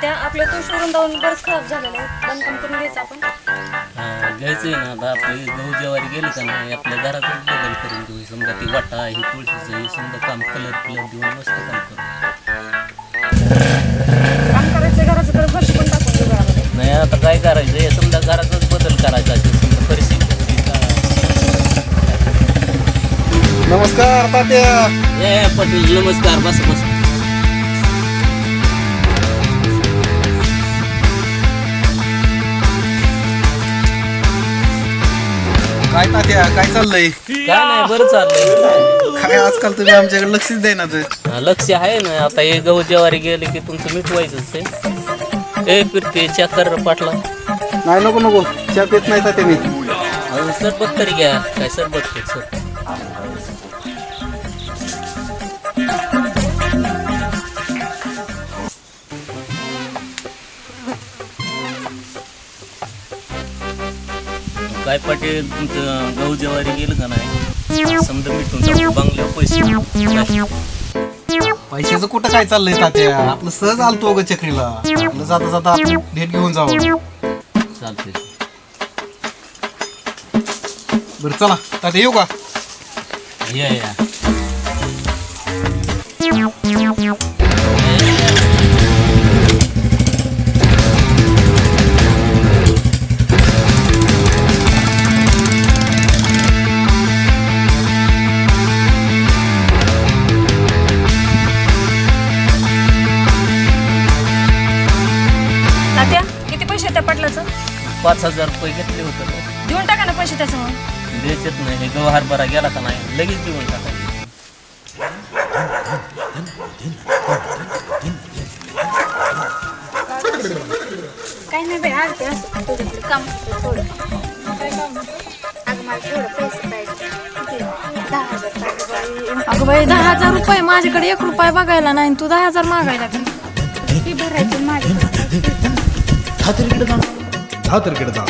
त्या आपलं तो शोरूम जाऊन बरंच खराब झालेलं आहे. बांधकाम करून घ्यायचं आपण. घ्यायचंय ना. आता आपले गहू ज्वारी गेले का नाही आपल्या घरातच बदल करून देऊ समजा ती वाटा ही तुळशीचं हे समजा काम कलर कलर देऊन मस्त काम करू. काम करायचं घराचं फरशी पण टाकून घरामध्ये. नाही आता काय करायचं हे समजा घराचाच बदल करायचा असेल समजा परिस्थिती नमस्कार तात्या. ए पाटील नमस्कार. बस बस. काय तात्या काय चाललंय? काय नाही बरं चाललंय. काय आजकाल तुम्ही आमच्याकडे लक्षच देणार हा, लक्ष आहे ना. आता हे गहू ज्वारी गेले की तुमचं मिटवायचंच आहे. ए फिरते चक्कर पाटला. नाही नको नको. चहा पेत नाही मी अहो, सरबत तरी घ्या. काय सरबत घे, सर? काय पाटील तुमचं गहू ज्वारी गेलं का नाही? समजा मिटून टाकू बंगल्यावर पैसे. पैशाचं कुठं काय चाललंय तात्या? आपलं सहज आलतो ग चक्रीला. आपलं जाता जाता भेट घेऊन जाऊ चालतंय. बरं चला. तात्या येऊ का? या या. पाच हजार रुपये घेतले होते. देऊन टाका ना पैसे त्याचं मग द्यायचेच नाही हे गहू हरभरा गेला का नाही लगेच देऊन टाकायचे काही नाही बाई आज ते असं तुझ्याकडे काम होतं थोडं अगं मला थोडं पैसे पाहिजे किती? दहा हजार पाहिजे बाई. अगं बाई दहा हजार रुपये माझ्याकडे एक रुपये बघायला नाही तू दहा हजार मागायला लागली फी भरायची दहा तर इकडे जा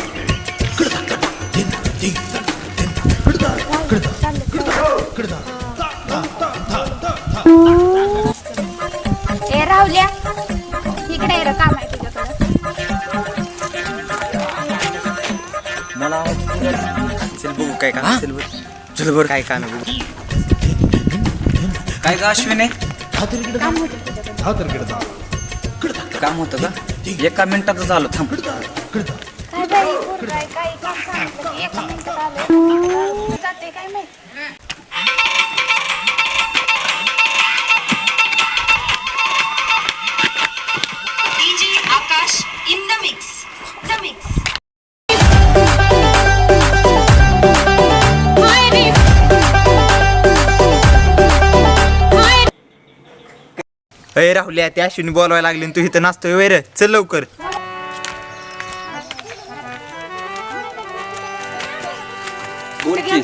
ए राहुल्या. इकडे ये रे, काम आहे तुझ्याकडं. मला चल बघू काय काम असेल बघ. चल बरं. काय काम आहे बघू. काय का अश्विन? आहे काम होतं तुझ्याकडं. तर काम होतं का? एका मिनिटाचं झालं थांब. काय बाई आहे, काही काम सांगितलं की एका मिनिटात आलं जाते काय DJ Akash in the mix. The mix. अय राहुल्या त्या अश्विनी बोलवायला लागली आणि तू इथं नाचतोय वैर चल लवकर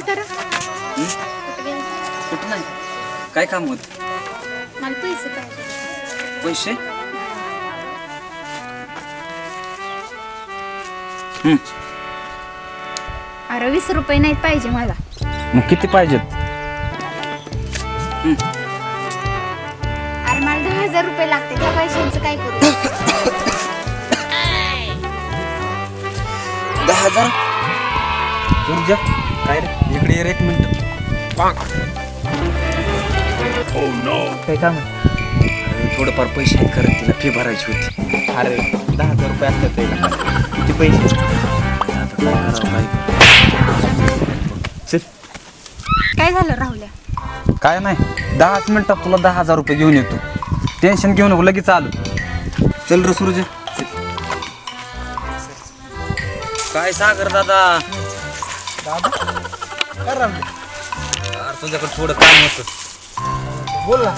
तर कुठे गेलं? कुठं नाही काय काम होत? मला पैसे पाहिजे. पैसे? हम्म, अरे वीस रुपये नाहीत पाहिजे मला. मग किती पाहिजेत? अरे मला दहा हजार रुपये लागते. त्या पैशांचं काय करू? दहा हजार? ऊर्जा काय रे? इकडे ये रे एक मिनिट. काय काम थोडंफार पैसे आहेत खरं तिला फी भरायची होती. अरे दहा हजार रुपये असतात त्याला. किती पैसे? आता काय करावं काय चल. काय झालं राहुल्या? काय नाही. दहाच मिनिटात तुला दहा हजार रुपये घेऊन येतो. टेन्शन घेऊ नको लगेच आलो. चल रे सूर्य काय सागर दादा? अरे तुझ्याकडे थोडं काम होतं. बोल ना.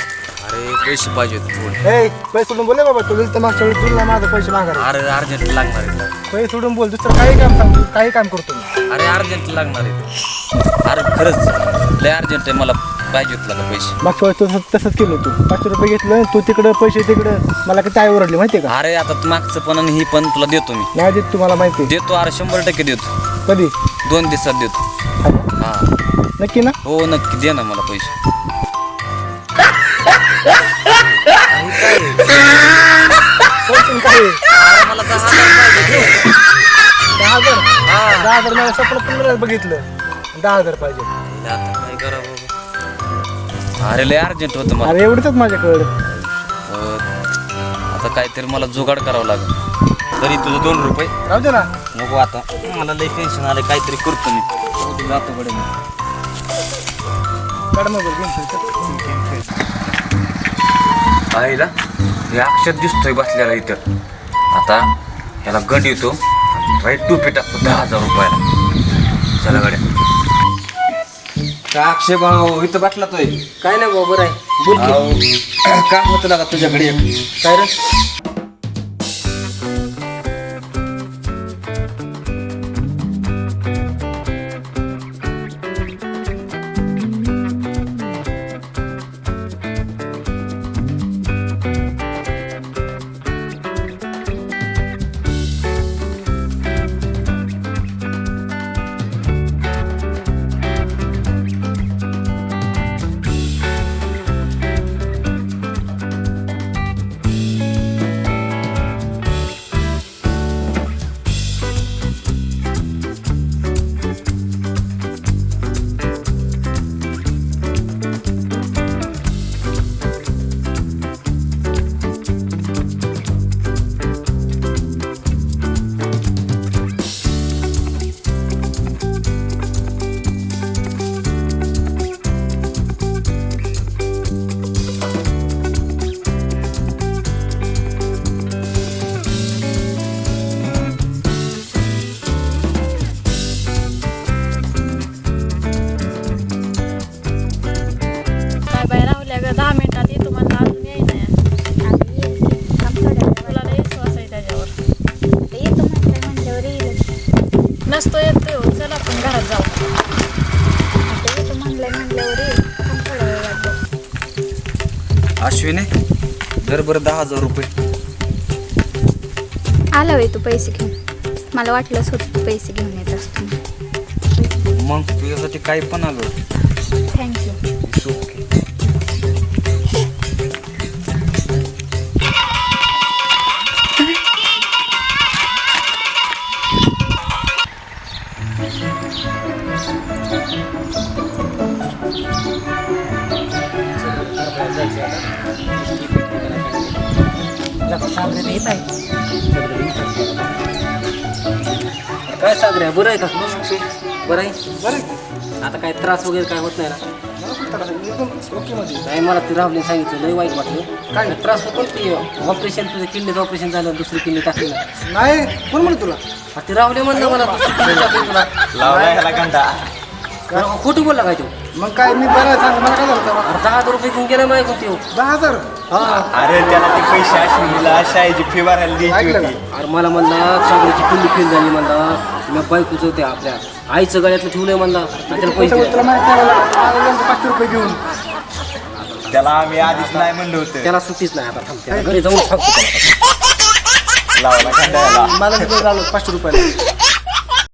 अरे पैसे पाहिजे होते थोडे. ए पैसे सोडून बोले बाबा तू तर मागच्या वेळी तुला माझे पैसे मागा अरे अर्जंट लागणार आहे. पैसे सोडून बोल दुसरं काही काम सांग काही काम करतो मी. अरे अर्जंट लागणार आहे. अरे खरंच लय अर्जंट आहे मला. बाय घेतला पैसे. मागच्या वेळेस तसं तसंच केलं तू पाचशे रुपये घेतलं तू तिकडं पैसे तिकडं मला काय ताय ओरडली माहिती का? अरे आता मागचं पण आणि ही पण तुला देतो मी. नाही देत तुम्हाला माहिती. आहे. देतो अरे शंभर टक्के देतो. कधी? दोन दिवसात देतो. हा. नक्की ना? हो नक्की. दे ना मला पैसे. अरे, मला दहा हजार दहा हजार? मला सपनात पण बघितलं. दहा हजार पाहिजे. आता काय करावं अरे लय अर्जंट होतं मला. अरे एवढंच माझ्याकडे. अं, आता काहीतरी मला जुगाड करावं लागेल. तरी तुझं दोन रुपये. राहू दे ना. नको आता. मला लय टेन्शन आलं काहीतरी करतो मी. जातो कडे मी काढ मोबाईल घेऊन ठेव. आईला हे अक्षर दिसतोय बसलेला इथं. आता ह्याला गंड येतो. राईट टू टाकतो दहा हजार रुपयाला. चला गड्या. का अक्षय भाऊ इथं बसला तोय काय नाही बाबा बरं आहे बोल की. अहो, काम होतं लागा तुझ्याकडे एक. काय रे जाऊ. अश्विनी दर बरं दहा हजार रुपये. आला होय तू पैसे घेऊन. मला वाटलंच होतं तू पैसे घेऊन येत असतो मग तुझ्यासाठी काही पण आलो. थँक्यू काय सागऱ्या बरं आहे का? बरं आहे. बरं आता काय त्रास वगैरे काय होत नाही ना? नाही मला ते राहुलने सांगितलं लय वाईट वाटलं. काय? त्रास होतो ते ऑपरेशन तुझं किडनीचं ऑपरेशन झालं दुसरी किडनी टाकली ना. नाही कोण म्हणलं तुला? हा, ते राहुले म्हणलं मला दुसरी टाकली तुला. लावला ह्याला घंटा. अरे, खोटं बोलला काय तो? मग काय मी बरं सांग मला काय झालं तेव्हा? अरे दहा हजार रुपये घेऊन गेला माझ्या कोणते दहा हजार? अरे त्याला ते पैसे अश्विनीला शाळेची फी भरायला द्यायची ऐकलं होती. का? अरे मला म्हणला सागऱ्याची किडनी फेल झाली म्हणला. मी बायकोच होते आपल्या. आईचं गळ्यातलं ठेवलंय म्हणला. आणि त्याला पैसे तुला द्या. माहिती नाही मला. मला यांचं पाचशे रुपये घेऊन. त्याला आम्ही आधीच नाही म्हणलं होतं. त्याला सुट्टीच नाही आता थांब. त्याला घरी जाऊन सांगतो त्याला. लावला मला पाचशे रुपयाला.